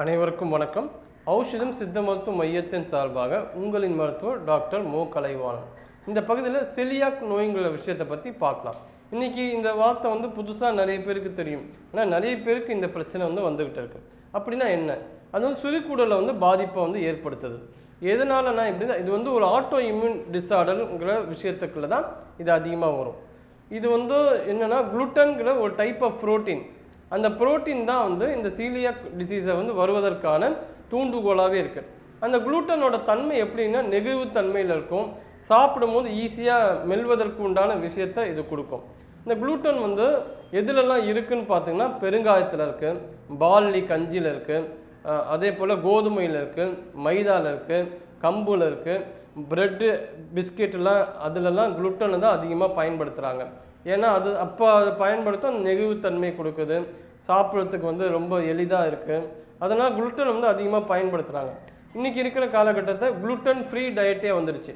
அனைவருக்கும் வணக்கம். ஔஷதம் சித்த மருத்துவ மையத்தின் சார்பாக உங்களின் மருத்துவர் டாக்டர் மோ. கலைவாணன். இந்த பகுதியில் செலியாக் நோய்ங்கிற விஷயத்தை பற்றி பார்க்கலாம். இன்றைக்கி இந்த வார்த்தை வந்து புதுசாக நிறைய பேருக்கு தெரியும். ஆனால் நிறைய பேருக்கு இந்த பிரச்சனை வந்து வந்துக்கிட்டு இருக்கு. அப்படின்னா என்ன? அது வந்து சுருக்குடலை வந்து பாதிப்பை வந்து ஏற்படுத்துது. எதனாலனா இப்படி இது வந்து ஒரு ஆட்டோ இம்யூன் டிஸார்டருங்கிற விஷயத்துக்குள்ள தான் இது அதிகமாக வரும். இது வந்து என்னென்னா குளுட்டன்கிற ஒரு டைப் ஆஃப் புரோட்டீன் அந்த புரோட்டீன் தான் வந்து இந்த சீலியாக் டிசீஸை வந்து வருவதற்கான தூண்டுகோலாகவே இருக்குது அந்த குளுட்டனோட தன்மை எப்படின்னா நெகிழ்வு தன்மையில் இருக்கும். சாப்பிடும்போது ஈஸியாக மெல்வதற்கு உண்டான விஷயத்தை இது கொடுக்கும். இந்த குளுட்டன் வந்து எதுலெல்லாம் இருக்குதுன்னு பார்த்தீங்கன்னா பெருங்காயத்தில் இருக்குது பார்லி கஞ்சியில் இருக்குது அதே போல் கோதுமையில் இருக்குது மைதாவில் இருக்குது கம்புல இருக்குது ப்ரெட்டு பிஸ்கெட்டெல்லாம் அதிலெல்லாம் குளுட்டனை தான் அதிகமாக பயன்படுத்துகிறாங்க ஏன்னா அது அப்போ அதை பயன்படுத்தும் நெகிழ்வுத்தன்மை கொடுக்குது. சாப்பிட்றதுக்கு வந்து ரொம்ப எளிதாக இருக்குது அதனால் குளுட்டன் வந்து அதிகமாக பயன்படுத்துகிறாங்க இன்றைக்கி இருக்கிற காலகட்டத்தை குளுட்டன் ஃப்ரீ டயட்டே வந்துருச்சு.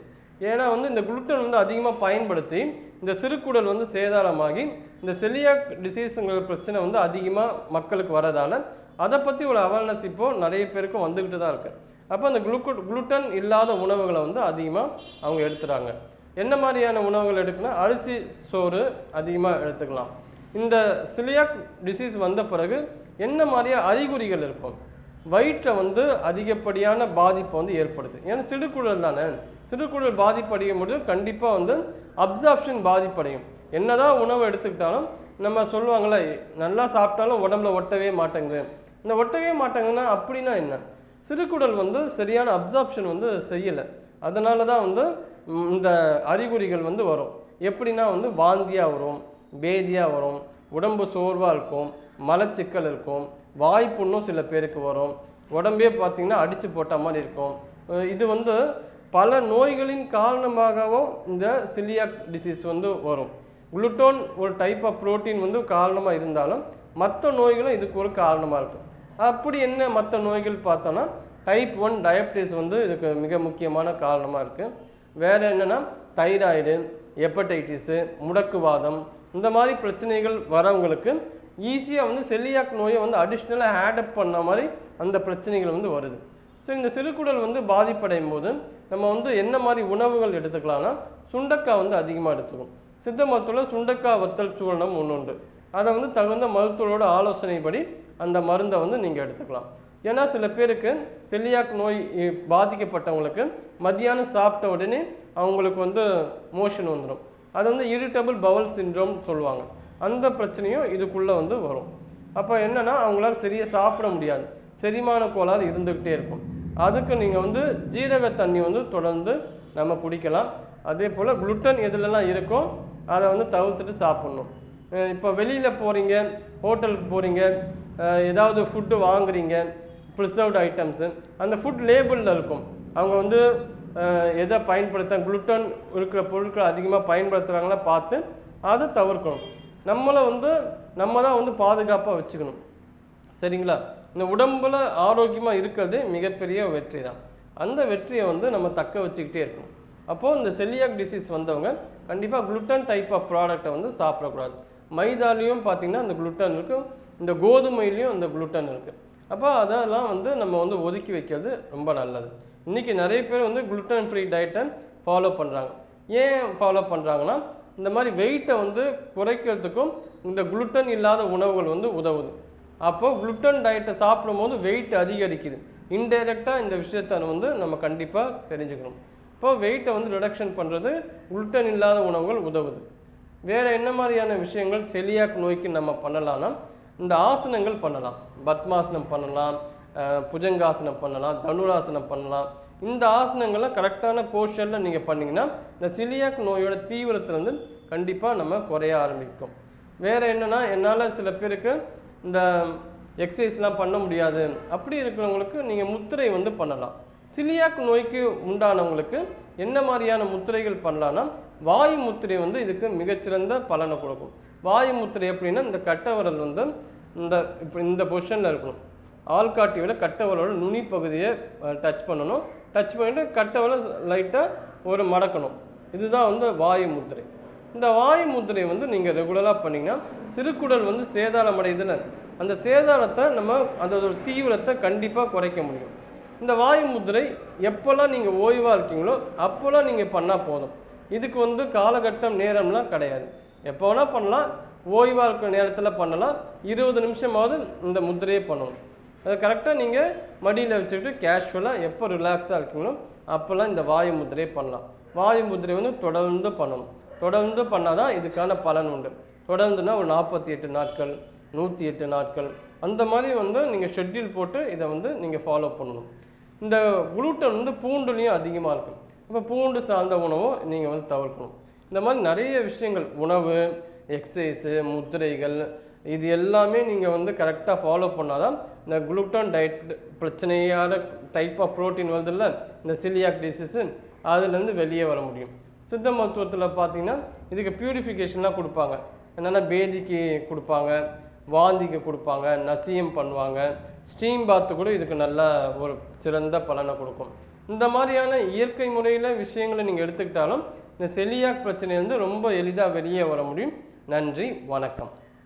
ஏன்னா வந்து இந்த குளுட்டன் வந்து அதிகமாக பயன்படுத்தி இந்த சிறுகுடல் வந்து சேதாரமாகி இந்த செலியாக் டிசீஸுங்கிற பிரச்சனை வந்து அதிகமாக மக்களுக்கு வரதால் அதை பற்றி ஒரு அவேர்னஸ் இப்போது நிறைய பேருக்கும் வந்துக்கிட்டு தான் இருக்குது அப்போ அந்த குளுக்கு குளுட்டன் இல்லாத உணவுகளை வந்து அதிகமாக அவங்க எடுத்துகிறாங்க என்ன மாதிரியான உணவுகள் எடுக்கணும் அரிசி சோறு அதிகமாக எடுத்துக்கலாம். இந்த சிலியாக் டிசீஸ் வந்த பிறகு என்ன மாதிரியா அறிகுறிகள் இருக்கும்? வயிற்றை வந்து அதிகப்படியான பாதிப்பை வந்து ஏற்படுது ஏன்னா சிறுகுழல் தானே? சிறுகுடல் பாதிப்படையும் போது கண்டிப்பாக வந்து அப்சார்ப்ஷன் பாதிப்படையும். என்னதான் உணவு எடுத்துக்கிட்டாலும் நம்ம சொல்லுவாங்களே நல்லா சாப்பிட்டாலும் உடம்புல ஒட்டவே மாட்டேங்குது. இந்த ஒட்டவே மாட்டேங்குதுன்னா அப்படின்னா என்ன? சிறுகுடல் வந்து சரியான அப்சார்ப்ஷன் வந்து செய்யலை. அதனால தான் வந்து இந்த அறிகுறிகள் வந்து வரும். எப்படின்னா வந்து வாந்தியாக வரும் பேதியாக வரும் உடம்பு சோர்வாக இருக்கும் மலச்சிக்கல் இருக்கும் வாய்ப்புண்ணும் சில பேருக்கு வரும். உடம்பே பார்த்திங்கன்னா அடித்து போட்ட மாதிரி இருக்கும். இது வந்து பல நோய்களின் காரணமாகவும் இந்த சிலியாக் டிசீஸ் வந்து வரும். குளுட்டோன் ஒரு டைப் ஆஃப் ப்ரோட்டீன் வந்து காரணமாக இருந்தாலும் மற்ற நோய்களும் இதுக்கு ஒரு காரணமாக இருக்கும். அப்படி என்ன மற்ற நோய்கள் பார்த்தோன்னா டைப் ஒன் டயபிட்டிஸ் வந்து இதுக்கு மிக முக்கியமான காரணமாக இருக்குது வேறு என்னென்னா தைராய்டு ஹெப்படைட்டிஸு முடக்குவாதம் இந்த மாதிரி பிரச்சனைகள் வரவங்களுக்கு ஈஸியாக வந்து செல்லியாக் நோயை வந்து அடிஷ்னலாக ஆடப் பண்ண மாதிரி அந்த பிரச்சனைகள் வந்து வருது. ஸோ இந்த சிறுகுடல் வந்து பாதிப்படையும் போது நம்ம வந்து என்ன மாதிரி உணவுகள் எடுத்துக்கலாம்னா சுண்டக்காய் வந்து அதிகமாக எடுத்துக்கணும். சித்த மருத்துவத்தில் சுண்டக்காய் வத்தல் சூரணம் ஒன்று உண்டு. அதை வந்து தகுந்த மருத்துவரோட ஆலோசனைப்படி அந்த மருந்தை வந்து நீங்கள் எடுத்துக்கலாம். ஏன்னா சில பேருக்கு செல்லியாக் நோய் பாதிக்கப்பட்டவங்களுக்கு மத்தியானம் சாப்பிட்ட உடனே அவங்களுக்கு வந்து மோஷன் வந்துடும் அது வந்து இரிட்டபிள் பவல் சின்ரோம் சொல்லுவாங்க. அந்த பிரச்சனையும் இதுக்குள்ளே வந்து வரும். அப்போ என்னென்னா அவங்களால சரியாக சாப்பிட முடியாது. செரிமான கோளாறு இருந்துக்கிட்டே இருக்கும். அதுக்கு நீங்கள் வந்து ஜீரக தண்ணி வந்து தொடர்ந்து நம்ம குடிக்கலாம். அதே போல் குளுட்டன் எதுலலாம் இருக்கோ அதை வந்து தவிர்த்துட்டு சாப்பிட்ணும். இப்போ வெளியில் போகிறீங்க ஹோட்டலுக்கு போகிறீங்க ஏதாவது ஃபுட்டு வாங்குறீங்க ப்ரிசர்வ்டு ஐட்டம்ஸு அந்த ஃபுட் லேபிளில் இருக்கும். அவங்க வந்து எதை பயன்படுத்த குளுட்டன் இருக்கிற பொருட்களை அதிகமாக பயன்படுத்துகிறாங்களா பார்த்து அதை தவிர்க்கணும். நம்மளை வந்து நம்ம தான் வந்து பாதுகாப்பாக வச்சுக்கணும். சரிங்களா? இந்த உடம்புல ஆரோக்கியமாக இருக்கிறது மிகப்பெரிய வெற்றி தான். அந்த வெற்றியை வந்து நம்ம தக்க வச்சுக்கிட்டே இருக்கணும். அப்போது இந்த செலியாக் டிசீஸ் வந்தவங்க கண்டிப்பாக குளுட்டன் டைப் ஆஃப் ப்ராடக்டை வந்து சாப்பிடக்கூடாது. மைதாலையும் பார்த்தீங்கன்னா அந்த குளுட்டன் இருக்குது இந்த கோதுமையிலையும் அந்த குளுட்டன் இருக்குது அப்போ அதெல்லாம் வந்து நம்ம வந்து ஒதுக்கி வைக்கிறது ரொம்ப நல்லது. இன்றைக்கி நிறைய பேர் வந்து குளுட்டன் ஃப்ரீ டயட்டை ஃபாலோ பண்ணுறாங்க ஏன் ஃபாலோ பண்ணுறாங்கன்னா இந்த மாதிரி வெயிட்டை வந்து குறைக்கிறதுக்கும் இந்த குளுட்டன் இல்லாத உணவுகள் வந்து உதவுது. அப்போ குளுட்டன் டயட்டை சாப்பிடும்போது வெயிட் அதிகரிக்குது. இன்டைரக்டாக இந்த விஷயத்தை வந்து நம்ம கண்டிப்பாக தெரிஞ்சுக்கணும். இப்போ வெயிட்டை வந்து ரிடக்ஷன் பண்ணுறது குளுட்டன் இல்லாத உணவுகள் உதவுது. வேறு என்ன மாதிரியான விஷயங்கள் செலியாக் நோய்க்கு நம்ம பண்ணலான்னா இந்த ஆசனங்கள் பண்ணலாம். பத்மாசனம் பண்ணலாம் புஜங்காசனம் பண்ணலாம் தனுராசனம் பண்ணலாம். இந்த ஆசனங்கள்லாம் கரெக்டான போஸ்டரில் நீங்கள் பண்ணீங்கன்னா இந்த சிலியாக் நோயோட தீவிரத்தை வந்து கண்டிப்பாக நம்ம குறைய ஆரம்பிக்கும். வேறு என்னென்னா என்னால் சில பேருக்கு இந்த எக்ஸசைஸ்லாம் பண்ண முடியாது. அப்படி இருக்கிறவங்களுக்கு நீங்கள் முத்திரை வந்து பண்ணலாம். சிலியாக் நோய்க்கு உண்டானவங்களுக்கு என்ன மாதிரியான முத்திரைகள் பண்ணலான்னா வாயு முத்திரை வந்து இதுக்கு மிகச்சிறந்த பலனை கொடுக்கும். வாயு முத்திரை எப்படின்னா இந்த கட்டவரல் வந்து இந்த இப்போ இந்த பொசிஷனில் இருக்கணும். ஆள்காட்டியோட கட்டவரோட நுனி பகுதியை டச் பண்ணணும். டச் பண்ணிட்டு கட்டவரை லைட்டாக ஒரு மடக்கணும். இதுதான் வந்து வாயு முத்திரை. இந்த வாயு முத்திரை வந்து நீங்கள் ரெகுலராக பண்ணிங்கன்னா சிறுகுடல் வந்து சேதாரம் அடையுதுன்னு. அந்த சேதாரத்தை நம்ம அதோட தீவிரத்தை கண்டிப்பாக குறைக்க முடியும். இந்த வாயு முதிரை எப்போல்லாம் நீங்கள் ஓய்வாக இருக்கீங்களோ அப்போல்லாம் நீங்கள் பண்ணால் போதும். இதுக்கு வந்து காலகட்டம் நேரம்லாம் கிடையாது. எப்போ வேணால் பண்ணலாம். ஓய்வாக இருக்கிற நேரத்தில் பண்ணலாம். இருபது நிமிஷமாவது இந்த முத்திரையை பண்ணணும். அதை கரெக்டாக நீங்கள் மடியில் வச்சுக்கிட்டு கேஷுவலாக எப்போ ரிலாக்ஸாக இருக்கீங்களோ அப்போல்லாம் இந்த வாயு முதிரையை பண்ணலாம். வாயு முதிரை வந்து தொடர்ந்து பண்ணணும். தொடர்ந்து பண்ணால் தான் இதுக்கான பலன் உண்டு. தொடர்ந்துனா ஒரு நாற்பத்தி எட்டு நாட்கள் நூற்றி எட்டு நாட்கள். அந்த மாதிரி வந்து நீங்கள் ஷெட்யூல் போட்டு இதை வந்து நீங்கள் ஃபாலோ பண்ணணும். இந்த குளூட்டன் வந்து பூண்டுலேயும் அதிகமாக இருக்கும். இப்போ பூண்டு சார்ந்த உணவும் நீங்கள் வந்து தவிர்க்கணும். இந்த மாதிரி நிறைய விஷயங்கள் உணவு எக்ஸசைஸு முத்திரைகள் இது எல்லாமே நீங்கள் வந்து கரெக்டாக ஃபாலோ பண்ணால் தான் இந்த குளுட்டன் டயட் பிரச்சனையான டைப் ஆஃப் ப்ரோட்டீன் வருதுல்ல இந்த சிலியாக் டிசீஸு அதுலேருந்து வெளியே வர முடியும். சித்த மருத்துவத்தில் பார்த்தீங்கன்னா இதுக்கு பியூரிஃபிகேஷன்லாம் கொடுப்பாங்க. என்னென்னா பேதிக்கு கொடுப்பாங்க வாந்திக்கு கொடுப்பாங்க நசியம் பண்ணுவாங்க ஸ்டீம் பாத்து கூட இதுக்கு நல்ல ஒரு சிறந்த பலனை கொடுக்கும். இந்த மாதிரியான இயற்கை முறையில் விஷயங்களை நீங்கள் எடுத்துக்கிட்டாலும் இந்த செலியாக் பிரச்சனையிலேருந்து ரொம்ப எளிதாக வெளியே வர முடியும். நன்றி வணக்கம்.